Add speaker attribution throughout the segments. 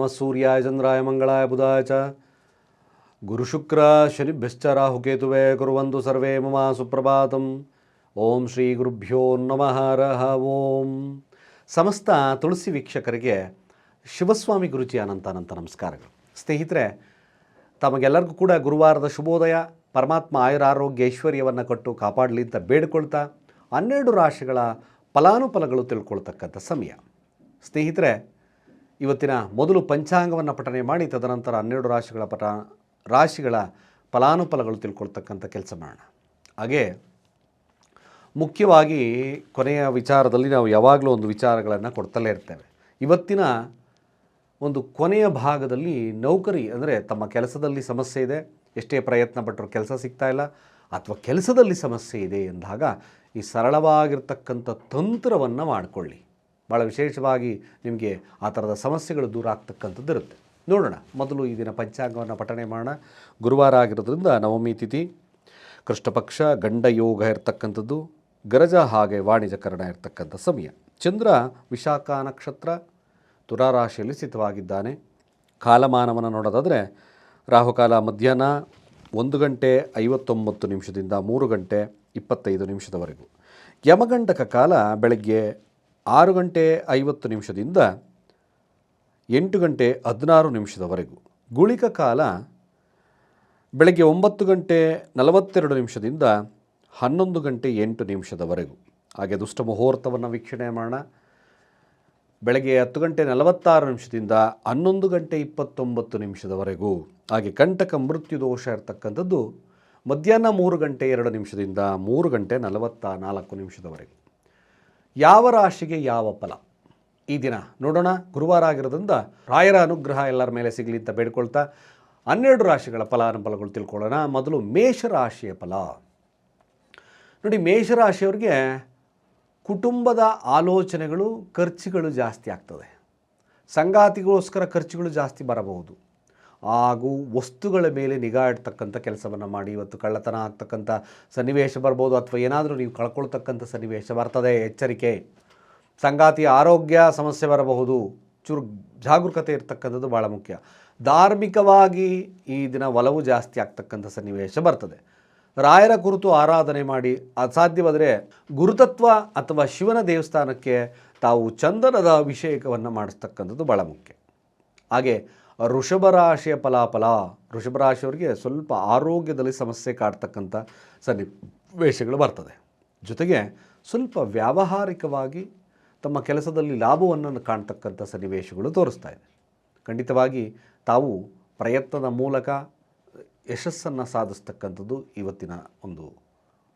Speaker 1: ನಮಃ ಸೂರ್ಯಾಯ ಚಂದ್ರಾಯ ಮಂಗಳಾಯ ಬುಧಾಯ ಚ ಗುರುಶುಕ್ರ ಶನಿಭ್ಯಶ್ಚ ರಾಹುಕೇತುವೆ ಕುರುವಂತು ಸರ್ವೇ ಮಮ ಸುಪ್ರಭಾತಂ ಓಂ ಶ್ರೀ ಗುರುಭ್ಯೋ ನಮಃ ರಹ ಓಂ ಸಮಸ್ತ ತುಳಸಿ ವೀಕ್ಷಕರಿಗೆ ಶಿವಸ್ವಾಮಿ ಗುರುಜಿ ಅನಂತ ಅನಂತ ನಮಸ್ಕಾರಗಳು. ಸ್ನೇಹಿತರೆ, ತಮಗೆಲ್ಲರಿಗೂ ಕೂಡ ಗುರುವಾರದ ಶುಭೋದಯ, ಪರಮಾತ್ಮ ಆಯುರಾರೋಗ್ಯ ಐಶ್ವರ್ಯವನ್ನು ಕೊಟ್ಟು ಕಾಪಾಡಲಿ ಅಂತ ಬೇಡಿಕೊಳ್ತಾ, ಹನ್ನೆರಡು ರಾಶಿಗಳ ಫಲಾನುಫಲಗಳು ತಿಳ್ಕೊಳ್ತಕ್ಕಂಥ ಸಮಯ. ಸ್ನೇಹಿತರೆ ಇವತ್ತಿನ ಮೊದಲು ಪಂಚಾಂಗವನ್ನು ಪಠನೆ ಮಾಡಿ, ತದನಂತರ ಹನ್ನೆರಡು ರಾಶಿಗಳ ಪಠ, ರಾಶಿಗಳ ಫಲಾನುಫಲಗಳು ತಿಳ್ಕೊಳ್ತಕ್ಕಂಥ ಕೆಲಸ ಮಾಡೋಣ. ಹಾಗೆ ಮುಖ್ಯವಾಗಿ ಕೊನೆಯ ವಿಚಾರದಲ್ಲಿ ನಾವು ಯಾವಾಗಲೂ ಒಂದು ವಿಚಾರಗಳನ್ನು ಕೊಡ್ತಲೇ ಇರ್ತೇವೆ. ಇವತ್ತಿನ ಒಂದು ಕೊನೆಯ ಭಾಗದಲ್ಲಿ ನೌಕರಿ ಅಂದರೆ ತಮ್ಮ ಕೆಲಸದಲ್ಲಿ ಸಮಸ್ಯೆ ಇದೆ, ಎಷ್ಟೇ ಪ್ರಯತ್ನ ಪಟ್ಟರು ಕೆಲಸ ಸಿಗ್ತಾ ಇಲ್ಲ, ಅಥವಾ ಕೆಲಸದಲ್ಲಿ ಸಮಸ್ಯೆ ಇದೆ ಎಂದಾಗ ಈ ಸರಳವಾಗಿರ್ತಕ್ಕಂಥ ತಂತ್ರವನ್ನು ಮಾಡಿಕೊಳ್ಳಿ. ಭಾಳ ವಿಶೇಷವಾಗಿ ನಿಮಗೆ ಆ ಥರದ ಸಮಸ್ಯೆಗಳು ದೂರ ಆಗ್ತಕ್ಕಂಥದ್ದು ಇರುತ್ತೆ. ನೋಡೋಣ, ಮೊದಲು ಈ ದಿನ ಪಂಚಾಂಗವನ್ನು ಪಠಣೆ ಮಾಡೋಣ. ಗುರುವಾರ ಆಗಿರೋದ್ರಿಂದ ನವಮಿ ತಿಥಿ, ಕೃಷ್ಣಪಕ್ಷ ಗಂಡ ಯೋಗ ಇರ್ತಕ್ಕಂಥದ್ದು, ಗರಜ ಹಾಗೆ ವಾಣಿಜ್ಯಕರಣ ಇರತಕ್ಕಂಥ ಸಮಯ. ಚಂದ್ರ ವಿಶಾಖ ನಕ್ಷತ್ರ ತುರಾರಾಶಿಯಲ್ಲಿ ಸ್ಥಿತವಾಗಿದ್ದಾನೆ. ಕಾಲಮಾನವನ್ನು ನೋಡೋದಾದರೆ, ರಾಹುಕಾಲ ಮಧ್ಯಾಹ್ನ ಒಂದು ಗಂಟೆ ಐವತ್ತೊಂಬತ್ತು ನಿಮಿಷದಿಂದ ಮೂರು ಗಂಟೆ ಇಪ್ಪತ್ತೈದು ನಿಮಿಷದವರೆಗೂ. ಯಮಗಂಟಕ ಕಾಲ ಬೆಳಗ್ಗೆ ಆರು ಗಂಟೆ ಐವತ್ತು ನಿಮಿಷದಿಂದ ಎಂಟು ಗಂಟೆ ಹದಿನಾರು ನಿಮಿಷದವರೆಗೂ. ಗುಳಿಕ ಕಾಲ ಬೆಳಗ್ಗೆ ಒಂಬತ್ತು ಗಂಟೆ ನಲವತ್ತೆರಡು ನಿಮಿಷದಿಂದ ಹನ್ನೊಂದು ಗಂಟೆ ಎಂಟು ನಿಮಿಷದವರೆಗೂ. ಹಾಗೆ ದುಷ್ಟ ಮುಹೂರ್ತವನ್ನು ವೀಕ್ಷಣೆ ಮಾಡೋಣ. ಬೆಳಗ್ಗೆ ಹತ್ತು ಗಂಟೆ ನಲವತ್ತಾರು ನಿಮಿಷದಿಂದ ಹನ್ನೊಂದು ಗಂಟೆ ಇಪ್ಪತ್ತೊಂಬತ್ತು ನಿಮಿಷದವರೆಗೂ. ಹಾಗೆ ಕಂಟಕ ಮೃತ್ಯು ದೋಷ ಇರತಕ್ಕಂಥದ್ದು ಮಧ್ಯಾಹ್ನ ಮೂರು ಗಂಟೆ ಎರಡು ನಿಮಿಷದಿಂದ ಮೂರು ಗಂಟೆ ನಲವತ್ತ ನಾಲ್ಕು ನಿಮಿಷದವರೆಗೂ. ಯಾವ ರಾಶಿಗೆ ಯಾವ ಫಲ? ಈ ದಿನ ನೋಡೋಣ. ಗುರುವಾರ ಆಗಿರೋದ್ರಿಂದ ರಾಯರ ಅನುಗ್ರಹ ಎಲ್ಲರ ಮೇಲೆ ಸಿಗಲಿ ಅಂತ ಬೇಡ್ಕೊಳ್ತಾ ಹನ್ನೆರಡು ರಾಶಿಗಳ ಫಲಾನುಫಲಗಳು ತಿಳ್ಕೊಳ್ಳೋಣ. ಮೊದಲು ಮೇಷರಾಶಿಯ ಫಲ. ನೋಡಿ ಮೇಷರಾಶಿಯವ್ರಿಗೆ ಕುಟುಂಬದ ಆಲೋಚನೆಗಳು, ಖರ್ಚುಗಳು ಜಾಸ್ತಿ ಆಗ್ತದೆ. ಸಂಗಾತಿಗೋಸ್ಕರ ಖರ್ಚುಗಳು ಜಾಸ್ತಿ ಬರಬಹುದು. ಹಾಗೂ ವಸ್ತುಗಳ ಮೇಲೆ ನಿಗಾ ಇಡ್ತಕ್ಕಂಥ ಕೆಲಸವನ್ನು ಮಾಡಿ, ಇವತ್ತು ಕಳ್ಳತನ ಆಗ್ತಕ್ಕಂಥ ಸನ್ನಿವೇಶ ಬರ್ಬೋದು ಅಥವಾ ಏನಾದರೂ ನೀವು ಕಳ್ಕೊಳ್ತಕ್ಕಂಥ ಸನ್ನಿವೇಶ ಬರ್ತದೆ, ಎಚ್ಚರಿಕೆ. ಸಂಗಾತಿ ಆರೋಗ್ಯ ಸಮಸ್ಯೆ ಬರಬಹುದು. ಚುರು, ಜಾಗರೂಕತೆ ಇರ್ತಕ್ಕಂಥದ್ದು ಭಾಳ ಮುಖ್ಯ. ಧಾರ್ಮಿಕವಾಗಿ ಈ ದಿನ ಒಲವು ಜಾಸ್ತಿ ಆಗ್ತಕ್ಕಂಥ ಸನ್ನಿವೇಶ ಬರ್ತದೆ. ರಾಯರ ಕುರಿತು ಆರಾಧನೆ ಮಾಡಿ, ಅಸಾಧ್ಯವಾದರೆ ಗುರುತತ್ವ ಅಥವಾ ಶಿವನ ದೇವಸ್ಥಾನಕ್ಕೆ ತಾವು ಚಂದನದ ಅಭಿಷೇಕವನ್ನು ಮಾಡಿಸ್ತಕ್ಕಂಥದ್ದು ಭಾಳ ಮುಖ್ಯ. ಹಾಗೆ ವೃಷಭ ರಾಶಿಯ ಫಲಾಫಲ. ವೃಷಭ ರಾಶಿಯವರಿಗೆ ಸ್ವಲ್ಪ ಆರೋಗ್ಯದಲ್ಲಿ ಸಮಸ್ಯೆ ಕಾಡ್ತಕ್ಕಂಥ ಸನ್ನಿವೇಶಗಳು ಬರ್ತದೆ. ಜೊತೆಗೆ ಸ್ವಲ್ಪ ವ್ಯಾವಹಾರಿಕವಾಗಿ ತಮ್ಮ ಕೆಲಸದಲ್ಲಿ ಲಾಭವನ್ನು ಕಾಣ್ತಕ್ಕಂಥ ಸನ್ನಿವೇಶಗಳು ತೋರಿಸ್ತಾ ಇದೆ. ಖಂಡಿತವಾಗಿ ತಾವು ಪ್ರಯತ್ನದ ಮೂಲಕ ಯಶಸ್ಸನ್ನು ಸಾಧಿಸ್ತಕ್ಕಂಥದ್ದು ಇವತ್ತಿನ ಒಂದು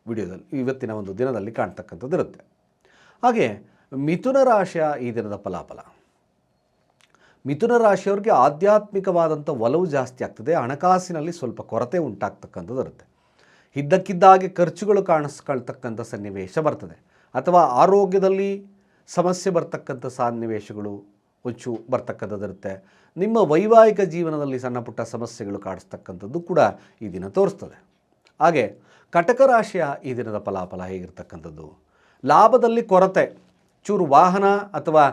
Speaker 1: ವಿಡಿಯೋದಲ್ಲಿ, ಇವತ್ತಿನ ಒಂದು ದಿನದಲ್ಲಿ ಕಾಣ್ತಕ್ಕಂಥದ್ದು ಇರುತ್ತೆ ಹಾಗೆ ಮಿಥುನ ರಾಶಿಯ ಈ ದಿನದ ಫಲಾಫಲ. ಮಿಥುನ ರಾಶಿಯವ್ರಿಗೆ ಆಧ್ಯಾತ್ಮಿಕವಾದಂಥ ಒಲವು ಜಾಸ್ತಿ ಆಗ್ತದೆ, ಹಣಕಾಸಿನಲ್ಲಿ ಸ್ವಲ್ಪ ಕೊರತೆ ಉಂಟಾಗ್ತಕ್ಕಂಥದ್ದು ಇರುತ್ತೆ. ಇದ್ದಕ್ಕಿದ್ದಾಗೆ ಖರ್ಚುಗಳು ಕಾಣಿಸ್ಕೊಳ್ತಕ್ಕಂಥ ಸನ್ನಿವೇಶ ಬರ್ತದೆ. ಅಥವಾ ಆರೋಗ್ಯದಲ್ಲಿ ಸಮಸ್ಯೆ ಬರ್ತಕ್ಕಂಥ ಸನ್ನಿವೇಶಗಳು ಹುಚ್ಚು ಬರ್ತಕ್ಕಂಥದ್ದಿರುತ್ತೆ ನಿಮ್ಮ ವೈವಾಹಿಕ ಜೀವನದಲ್ಲಿ ಸಣ್ಣ ಪುಟ್ಟ ಸಮಸ್ಯೆಗಳು ಕಾಣಿಸ್ತಕ್ಕಂಥದ್ದು ಕೂಡ ಈ ದಿನ ತೋರಿಸ್ತದೆ. ಹಾಗೆ ಕಟಕ ರಾಶಿಯ ಈ ದಿನದ ಫಲಾಫಲ ಹೇಗಿರ್ತಕ್ಕಂಥದ್ದು? ಲಾಭದಲ್ಲಿ ಕೊರತೆ, ಚೂರು ವಾಹನ ಅಥವಾ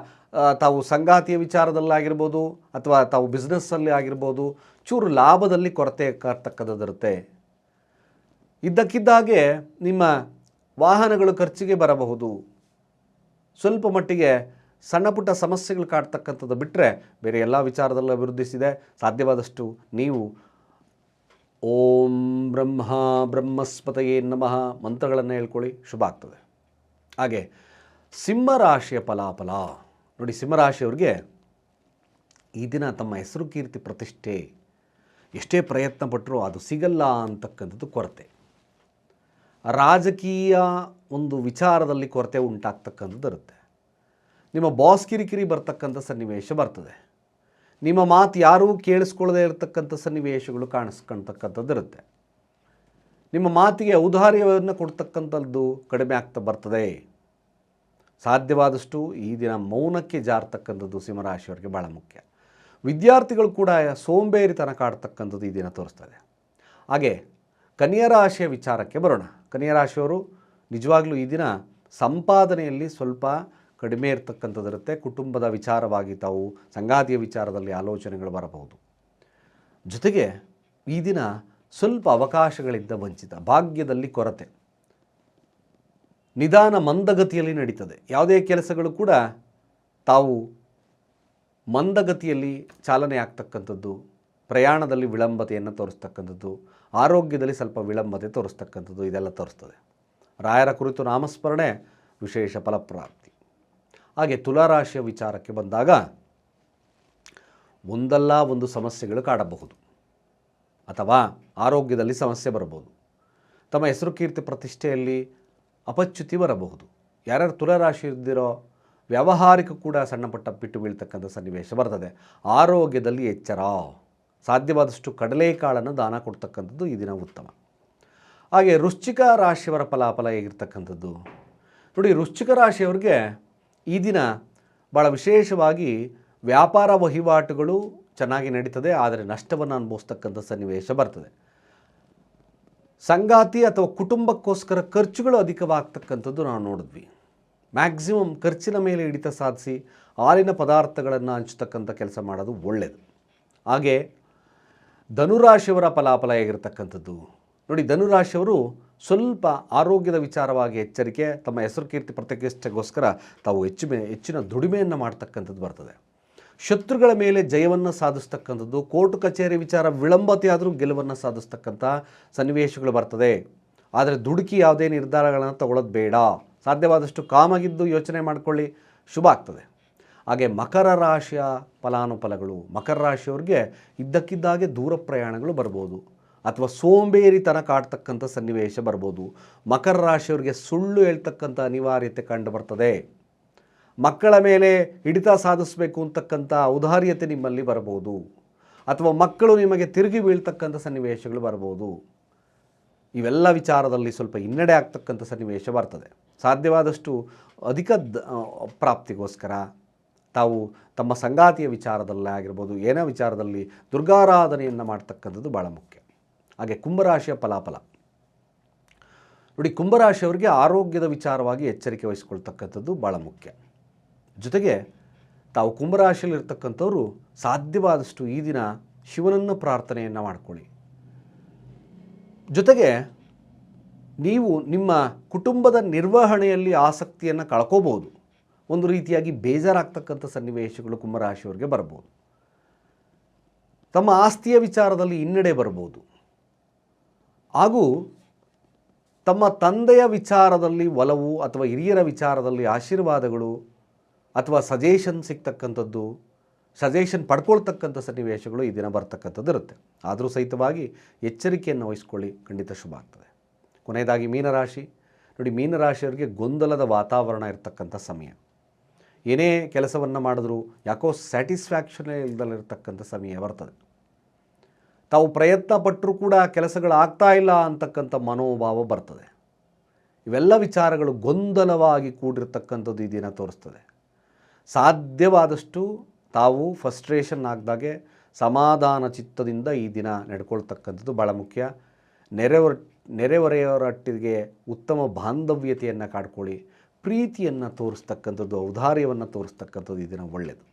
Speaker 1: ತಾವು ಸಂಗಾತಿಯ ವಿಚಾರದಲ್ಲಾಗಿರ್ಬೋದು ಅಥವಾ ತಾವು ಬಿಸ್ನೆಸ್ಸಲ್ಲಿ ಆಗಿರ್ಬೋದು ಚೂರು ಲಾಭದಲ್ಲಿ ಕೊರತೆ ಕಾರ್ತಕ್ಕಂಥದ್ದಿರುತ್ತೆ ಇದ್ದಕ್ಕಿದ್ದಾಗೆ ನಿಮ್ಮ ವಾಹನಗಳು ಖರ್ಚಿಗೆ ಬರಬಹುದು. ಸ್ವಲ್ಪ ಮಟ್ಟಿಗೆ ಸಣ್ಣ ಪುಟ್ಟ ಸಮಸ್ಯೆಗಳು ಕಾಡ್ತಕ್ಕಂಥದ್ದು ಬಿಟ್ಟರೆ ಬೇರೆ ಎಲ್ಲ ವಿಚಾರದಲ್ಲೂ ಅಭಿವೃದ್ಧಿಸಿದೆ. ಸಾಧ್ಯವಾದಷ್ಟು ನೀವು ಓಂ ಬ್ರಹ್ಮ ಬ್ರಹ್ಮಸ್ಪತಯೇ ನಮಃ ಮಂತ್ರಗಳನ್ನು ಹೇಳ್ಕೊಳ್ಳಿ, ಶುಭ ಆಗ್ತದೆ. ಹಾಗೆ ಸಿಂಹರಾಶಿಯ ಫಲಾಫಲ. ನೋಡಿ ಸಿಂಹರಾಶಿಯವ್ರಿಗೆ ಈ ದಿನ ತಮ್ಮ ಹೆಸರು ಕೀರ್ತಿ ಪ್ರತಿಷ್ಠೆ ಎಷ್ಟೇ ಪ್ರಯತ್ನ ಪಟ್ಟರೂ ಅದು ಸಿಗಲ್ಲ ಅಂತಕ್ಕಂಥದ್ದು ಕೊರತೆ. ರಾಜಕೀಯ ಒಂದು ವಿಚಾರದಲ್ಲಿ ಕೊರತೆ ಉಂಟಾಗ್ತಕ್ಕಂಥದ್ದು ಇರುತ್ತೆ. ನಿಮ್ಮ ಬಾಸ್ ಕಿರಿಕಿರಿ ಬರ್ತಕ್ಕಂಥ ಸನ್ನಿವೇಶ ಬರ್ತದೆ. ನಿಮ್ಮ ಮಾತು ಯಾರೂ ಕೇಳಿಸ್ಕೊಳ್ಳದೇ ಇರತಕ್ಕಂಥ ಸನ್ನಿವೇಶಗಳು ಕಾಣಿಸ್ಕೊಳ್ತಕ್ಕಂಥದ್ದು ಇರುತ್ತೆ. ನಿಮ್ಮ ಮಾತಿಗೆ ಔದಾರ್ಯವನ್ನು ಕೊಡ್ತಕ್ಕಂಥದ್ದು ಕಡಿಮೆ ಆಗ್ತಾ ಬರ್ತದೆ. ಸಾಧ್ಯವಾದಷ್ಟು ಈ ದಿನ ಮೌನಕ್ಕೆ ಜಾರತಕ್ಕಂಥದ್ದು ಸಿಂಹರಾಶಿಯವರಿಗೆ ಭಾಳ ಮುಖ್ಯ. ವಿದ್ಯಾರ್ಥಿಗಳು ಕೂಡ ಸೋಂಬೇರಿತನ ಕಾಡ್ತಕ್ಕಂಥದ್ದು ಈ ದಿನ ತೋರಿಸ್ತದೆ. ಹಾಗೆ ಕನ್ಯರಾಶಿಯ ವಿಚಾರಕ್ಕೆ ಬರೋಣ. ಕನ್ಯರಾಶಿಯವರು ನಿಜವಾಗ್ಲೂ ಈ ದಿನ ಸಂಪಾದನೆಯಲ್ಲಿ ಸ್ವಲ್ಪ ಕಡಿಮೆ ಇರತಕ್ಕಂಥದ್ದಿರುತ್ತೆ. ಕುಟುಂಬದ ವಿಚಾರವಾಗಿ ತಾವು ಸಂಗಾತಿಯ ವಿಚಾರದಲ್ಲಿ ಆಲೋಚನೆಗಳು ಬರಬಹುದು. ಜೊತೆಗೆ ಈ ದಿನ ಸ್ವಲ್ಪ ಅವಕಾಶಗಳಿಂದ ವಂಚಿತ, ಭಾಗ್ಯದಲ್ಲಿ ಕೊರತೆ. ನಿಧಾನ ಮಂದಗತಿಯಲ್ಲಿ ನಡೀತದೆ. ಯಾವುದೇ ಕೆಲಸಗಳು ಕೂಡ ತಾವು ಮಂದಗತಿಯಲ್ಲಿ ಚಾಲನೆ ಆಗ್ತಕ್ಕಂಥದ್ದು, ಪ್ರಯಾಣದಲ್ಲಿ ವಿಳಂಬತೆಯನ್ನು ತೋರಿಸ್ತಕ್ಕಂಥದ್ದು, ಆರೋಗ್ಯದಲ್ಲಿ ಸ್ವಲ್ಪ ವಿಳಂಬತೆ ತೋರಿಸ್ತಕ್ಕಂಥದ್ದು ಇದೆಲ್ಲ ತೋರಿಸ್ತದೆ. ರಾಯರ ಕುರಿತು ನಾಮಸ್ಮರಣೆ, ವಿಶೇಷ ಫಲಪ್ರಾಪ್ತಿ. ಹಾಗೆ ತುಲಾರಾಶಿಯ ವಿಚಾರಕ್ಕೆ ಬಂದಾಗ ಒಂದಲ್ಲ ಒಂದು ಸಮಸ್ಯೆಗಳು ಕಾಡಬಹುದು. ಅಥವಾ ಆರೋಗ್ಯದಲ್ಲಿ ಸಮಸ್ಯೆ ಬರಬಹುದು. ತಮ್ಮ ಹೆಸರು ಕೀರ್ತಿ ಪ್ರತಿಷ್ಠೆಯಲ್ಲಿ ಅಪಚ್ಯುತಿ ಬರಬಹುದು. ಯಾರ್ಯಾರು ತುಲರಾಶಿ ಇದ್ದಿರೋ ವ್ಯಾವಹಾರಿಕ ಕೂಡ ಸಣ್ಣ ಪಟ್ಟ ಬಿಟ್ಟು ಬೀಳ್ತಕ್ಕಂಥ ಸನ್ನಿವೇಶ ಬರ್ತದೆ. ಆರೋಗ್ಯದಲ್ಲಿ ಎಚ್ಚರ. ಸಾಧ್ಯವಾದಷ್ಟು ಕಡಲೆಕಾಳನ್ನು ದಾನ ಕೊಡ್ತಕ್ಕಂಥದ್ದು ಈ ದಿನ ಉತ್ತಮ. ಹಾಗೆ ವೃಶ್ಚಿಕ ರಾಶಿಯವರ ಫಲಾಫಲ ಹೇಗಿರ್ತಕ್ಕಂಥದ್ದು? ನೋಡಿ, ವೃಶ್ಚಿಕ ರಾಶಿಯವರಿಗೆ ಈ ದಿನ ಭಾಳ ವಿಶೇಷವಾಗಿ ವ್ಯಾಪಾರ ವಹಿವಾಟುಗಳು ಚೆನ್ನಾಗಿ ನಡೀತದೆ, ಆದರೆ ನಷ್ಟವನ್ನು ಅನುಭವಿಸ್ತಕ್ಕಂಥ ಸನ್ನಿವೇಶ ಬರ್ತದೆ. ಸಂಗಾತಿ ಅಥವಾ ಕುಟುಂಬಕ್ಕೋಸ್ಕರ ಖರ್ಚುಗಳು ಅಧಿಕವಾಗ್ತಕ್ಕಂಥದ್ದು ನಾವು ನೋಡಿದ್ವಿ. ಮ್ಯಾಕ್ಸಿಮಮ್ ಖರ್ಚಿನ ಮೇಲೆ ಹಿಡಿತ ಸಾಧಿಸಿ ಹಾಲಿನ ಪದಾರ್ಥಗಳನ್ನು ಹಂಚ್ತಕ್ಕಂಥ ಕೆಲಸ ಮಾಡೋದು ಒಳ್ಳೆಯದು ಹಾಗೆ ಧನುರಾಶಿಯವರ ಫಲಾಫಲ ಹೇಗಿರ್ತಕ್ಕಂಥದ್ದು? ನೋಡಿ, ಧನುರಾಶಿಯವರು ಸ್ವಲ್ಪ ಆರೋಗ್ಯದ ವಿಚಾರವಾಗಿ ಎಚ್ಚರಿಕೆ, ತಮ್ಮ ಹೆಸರು ಕೀರ್ತಿ ಪ್ರತಿಷ್ಠೆಗೋಸ್ಕರ ತಾವು ಹೆಚ್ಚು ಹೆಚ್ಚಿನ ದುಡಿಮೆಯನ್ನು ಮಾಡ್ತಕ್ಕಂಥದ್ದು ಬರ್ತದೆ. ಶತ್ರುಗಳ ಮೇಲೆ ಜಯವನ್ನು ಸಾಧಿಸ್ತಕ್ಕಂಥದ್ದು, ಕೋರ್ಟ್ ಕಚೇರಿ ವಿಚಾರ ವಿಳಂಬತೆ ಗೆಲುವನ್ನು ಸಾಧಿಸ್ತಕ್ಕಂಥ ಸನ್ನಿವೇಶಗಳು ಬರ್ತದೆ. ಆದರೆ ದುಡುಕಿ ಯಾವುದೇ ನಿರ್ಧಾರಗಳನ್ನು ತಗೊಳ್ಳೋದು ಬೇಡ. ಸಾಧ್ಯವಾದಷ್ಟು ಕಾಮಾಗಿದ್ದು ಯೋಚನೆ ಮಾಡಿಕೊಳ್ಳಿ, ಶುಭ ಆಗ್ತದೆ. ಹಾಗೆ ಮಕರ ರಾಶಿಯ ಫಲಾನುಫಲಗಳು, ಮಕರ ರಾಶಿಯವ್ರಿಗೆ ಇದ್ದಕ್ಕಿದ್ದಾಗೆ ದೂರ ಪ್ರಯಾಣಗಳು ಬರ್ಬೋದು. ಅಥವಾ ಸೋಂಬೇರಿತನ ಕಾಡ್ತಕ್ಕಂಥ ಸನ್ನಿವೇಶ ಬರ್ಬೋದು. ಮಕರ ರಾಶಿಯವ್ರಿಗೆ ಸುಳ್ಳು ಹೇಳ್ತಕ್ಕಂಥ ಅನಿವಾರ್ಯತೆ ಕಂಡು ಬರ್ತದೆ. ಮಕ್ಕಳ ಮೇಲೆ ಹಿಡಿತ ಸಾಧಿಸಬೇಕು ಅಂತಕ್ಕಂಥ ಔದಾರ್ಯತೆ ನಿಮ್ಮಲ್ಲಿ ಬರ್ಬೋದು. ಅಥವಾ ಮಕ್ಕಳು ನಿಮಗೆ ತಿರುಗಿ ಬೀಳ್ತಕ್ಕಂಥ ಸನ್ನಿವೇಶಗಳು ಬರ್ಬೋದು. ಇವೆಲ್ಲ ವಿಚಾರದಲ್ಲಿ ಸ್ವಲ್ಪ ಹಿನ್ನಡೆ ಆಗ್ತಕ್ಕಂಥ ಸನ್ನಿವೇಶ ಬರ್ತದೆ. ಸಾಧ್ಯವಾದಷ್ಟು ಅಧಿಕ ಪ್ರಾಪ್ತಿಗೋಸ್ಕರ ತಾವು ತಮ್ಮ ಸಂಗಾತಿಯ ವಿಚಾರದಲ್ಲೇ ಆಗಿರ್ಬೋದು, ಏನೇ ವಿಚಾರದಲ್ಲಿ ದುರ್ಗಾರಾಧನೆಯನ್ನು ಮಾಡ್ತಕ್ಕಂಥದ್ದು ಭಾಳ ಮುಖ್ಯ. ಹಾಗೆ ಕುಂಭರಾಶಿಯ ಫಲಾಫಲ. ನೋಡಿ, ಕುಂಭರಾಶಿಯವರಿಗೆ ಆರೋಗ್ಯದ ವಿಚಾರವಾಗಿ ಎಚ್ಚರಿಕೆ ವಹಿಸ್ಕೊಳ್ತಕ್ಕಂಥದ್ದು ಭಾಳ ಮುಖ್ಯ. ಜೊತೆಗೆ ತಾವು ಕುಂಭರಾಶಿಯಲ್ಲಿ ಇರ್ತಕ್ಕಂಥವ್ರು ಸಾಧ್ಯವಾದಷ್ಟು ಈ ದಿನ ಶಿವನನ್ನು ಪ್ರಾರ್ಥನೆಯನ್ನು ಮಾಡ್ಕೊಳ್ಳಿ. ಜೊತೆಗೆ ನೀವು ನಿಮ್ಮ ಕುಟುಂಬದ ನಿರ್ವಹಣೆಯಲ್ಲಿ ಆಸಕ್ತಿಯನ್ನು ಕಳ್ಕೋಬೋದು. ಒಂದು ರೀತಿಯಾಗಿ ಬೇಜಾರಾಗ್ತಕ್ಕಂಥ ಸನ್ನಿವೇಶಗಳು ಕುಂಭರಾಶಿಯವರಿಗೆ ಬರ್ಬೋದು. ತಮ್ಮ ಆಸ್ತಿಯ ವಿಚಾರದಲ್ಲಿ ಹಿನ್ನಡೆ ಬರ್ಬೋದು. ಹಾಗೂ ತಮ್ಮ ತಂದೆಯ ವಿಚಾರದಲ್ಲಿ ಒಲವು ಅಥವಾ ಹಿರಿಯರ ವಿಚಾರದಲ್ಲಿ ಆಶೀರ್ವಾದಗಳು ಅಥವಾ ಸಜೆಷನ್ ಸಿಗ್ತಕ್ಕಂಥದ್ದು ಸಜೆಷನ್ ಪಡ್ಕೊಳ್ತಕ್ಕಂಥ ಸನ್ನಿವೇಶಗಳು ಈ ದಿನ ಬರ್ತಕ್ಕಂಥದ್ದು ಇರುತ್ತೆ. ಆದರೂ ಸಹಿತವಾಗಿ ಎಚ್ಚರಿಕೆಯನ್ನು ವಹಿಸ್ಕೊಳ್ಳಿ. ಖಂಡಿತ ಶುಭ ಆಗ್ತದೆ. ಕೊನೆಯದಾಗಿ ಮೀನರಾಶಿ. ನೋಡಿ, ಮೀನರಾಶಿಯವರಿಗೆ ಗೊಂದಲದ ವಾತಾವರಣ ಇರತಕ್ಕಂಥ ಸಮಯ. ಏನೇ ಕೆಲಸವನ್ನು ಮಾಡಿದ್ರೂ ಯಾಕೋ ಸ್ಯಾಟಿಸ್ಫ್ಯಾಕ್ಷನ್ ಇಲ್ದಲ್ಲಿರ್ತಕ್ಕಂಥ ಸಮಯ ಬರ್ತದೆ. ತಾವು ಪ್ರಯತ್ನ ಪಟ್ಟರೂ ಕೂಡ ಕೆಲಸಗಳು ಆಗ್ತಾ ಇಲ್ಲ ಅಂತಕ್ಕಂಥ ಮನೋಭಾವ ಬರ್ತದೆ. ಇವೆಲ್ಲ ವಿಚಾರಗಳು ಗೊಂದಲವಾಗಿ ಕೂಡಿರ್ತಕ್ಕಂಥದ್ದು ಈ ದಿನ ತೋರಿಸ್ತದೆ. ಸಾಧ್ಯವಾದಷ್ಟು ತಾವು ಫಸ್ಟ್ರೇಷನ್ ಆಗದಾಗೆ ಸಮಾಧಾನ ಚಿತ್ತದಿಂದ ಈ ದಿನ ನಡ್ಕೊಳ್ತಕ್ಕಂಥದ್ದು ಭಾಳ ಮುಖ್ಯ. ನೆರೆಹೊರ ನೆರೆಹೊರೆಯವರೊಟ್ಟಿಗೆ ಉತ್ತಮ ಬಾಂಧವ್ಯತೆಯನ್ನು ಕಾಡ್ಕೊಳ್ಳಿ, ಪ್ರೀತಿಯನ್ನು ತೋರಿಸ್ತಕ್ಕಂಥದ್ದು, ಔದಾರ್ಯವನ್ನು ತೋರಿಸ್ತಕ್ಕಂಥದ್ದು ಈ ದಿನ ಒಳ್ಳೆಯದು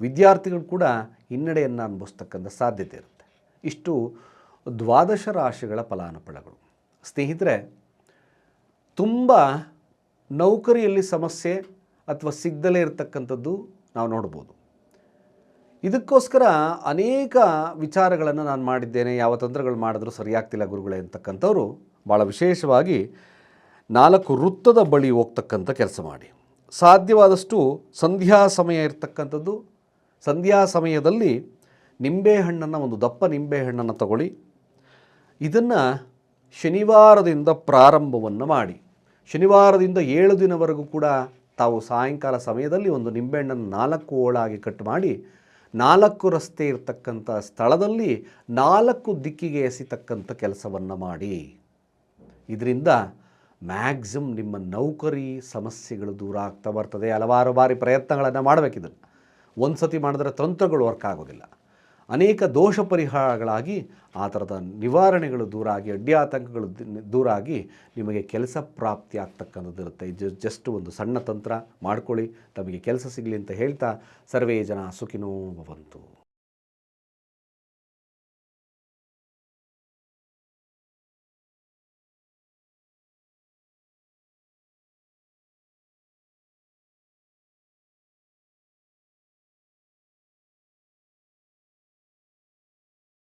Speaker 1: ವಿದ್ಯಾರ್ಥಿಗಳು ಕೂಡ ಹಿನ್ನಡೆಯನ್ನು ಅನುಭವಿಸ್ತಕ್ಕಂಥ ಸಾಧ್ಯತೆ ಇರುತ್ತೆ. ಇಷ್ಟು ದ್ವಾದಶ ರಾಶಿಗಳ ಫಲಾನುಫಲಗಳು ಸ್ನೇಹಿತರೆ, ತುಂಬ ನೌಕರಿಯಲ್ಲಿ ಸಮಸ್ಯೆ ಅಥವಾ ಸಿಗ್ದಲೇ ಇರತಕ್ಕಂಥದ್ದು ನಾವು ನೋಡ್ಬೋದು. ಇದಕ್ಕೋಸ್ಕರ ಅನೇಕ ವಿಚಾರಗಳನ್ನು ನಾನು ಮಾಡಿದ್ದೇನೆ, ಯಾವ ತಂತ್ರಗಳು ಮಾಡಿದ್ರೂ ಸರಿಯಾಗ್ತಿಲ್ಲ ಗುರುಗಳೇ ಅಂತಕ್ಕಂಥವ್ರು ಭಾಳ ವಿಶೇಷವಾಗಿ ನಾಲ್ಕು ವೃತ್ತದ ಬಳಿ ಹೋಗ್ತಕ್ಕಂಥ ಕೆಲಸ ಮಾಡಿ. ಸಾಧ್ಯವಾದಷ್ಟು ಸಂಧ್ಯಾ ಸಮಯ ಇರ್ತಕ್ಕಂಥದ್ದು. ಸಂಧ್ಯಾ ಸಮಯದಲ್ಲಿ ನಿಂಬೆಹಣ್ಣನ್ನು ಒಂದು ದಪ್ಪ ನಿಂಬೆಹಣ್ಣನ್ನು ತಗೊಳ್ಳಿ. ಇದನ್ನು ಶನಿವಾರದಿಂದ ಪ್ರಾರಂಭವನ್ನು ಮಾಡಿ. ಶನಿವಾರದಿಂದ ಏಳು ದಿನವರೆಗೂ ಕೂಡ ತಾವು ಸಾಯಂಕಾಲ ಸಮಯದಲ್ಲಿ ಒಂದು ನಿಂಬೆಹಣ್ಣನ್ನು ನಾಲ್ಕು ಓಳಾಗಿ ಕಟ್ ಮಾಡಿ, ನಾಲ್ಕು ರಸ್ತೆ ಇರತಕ್ಕಂಥ ಸ್ಥಳದಲ್ಲಿ ನಾಲ್ಕು ದಿಕ್ಕಿಗೆ ಎಸಿತಕ್ಕಂಥ ಕೆಲಸವನ್ನು ಮಾಡಿ. ಇದರಿಂದ ಮ್ಯಾಕ್ಸಿಮಮ್ ನಿಮ್ಮ ನೌಕರಿ ಸಮಸ್ಯೆಗಳು ದೂರ ಆಗ್ತಾ ಬರ್ತದೆ. ಹಲವಾರು ಬಾರಿ ಪ್ರಯತ್ನಗಳನ್ನು ಮಾಡಬೇಕಿದನ್ನು. ಒಂದು ಸತಿ ಮಾಡಿದ್ರೆ ತಂತ್ರಗಳು ವರ್ಕ್ ಆಗೋದಿಲ್ಲ. ಅನೇಕ ದೋಷ ಪರಿಹಾರಗಳಾಗಿ ಆ ಥರದ ನಿವಾರಣೆಗಳು ದೂರಾಗಿ, ಅಡ್ಡಿ ಆತಂಕಗಳು ದಿ- ದೂರ ಆಗಿ ನಿಮಗೆ ಕೆಲಸ ಪ್ರಾಪ್ತಿ ಆಗ್ತಕ್ಕಂಥದ್ದು ಇರುತ್ತೆ. ಇದು ಜಸ್ಟ್ ಒಂದು ಸಣ್ಣ ತಂತ್ರ, ಮಾಡ್ಕೊಳ್ಳಿ, ತಮಗೆ ಕೆಲಸ ಸಿಗಲಿ ಅಂತ ಹೇಳ್ತಾ ಸರ್ವೇ ಜನ ಸುಖಿನೋ ಭವಂತು.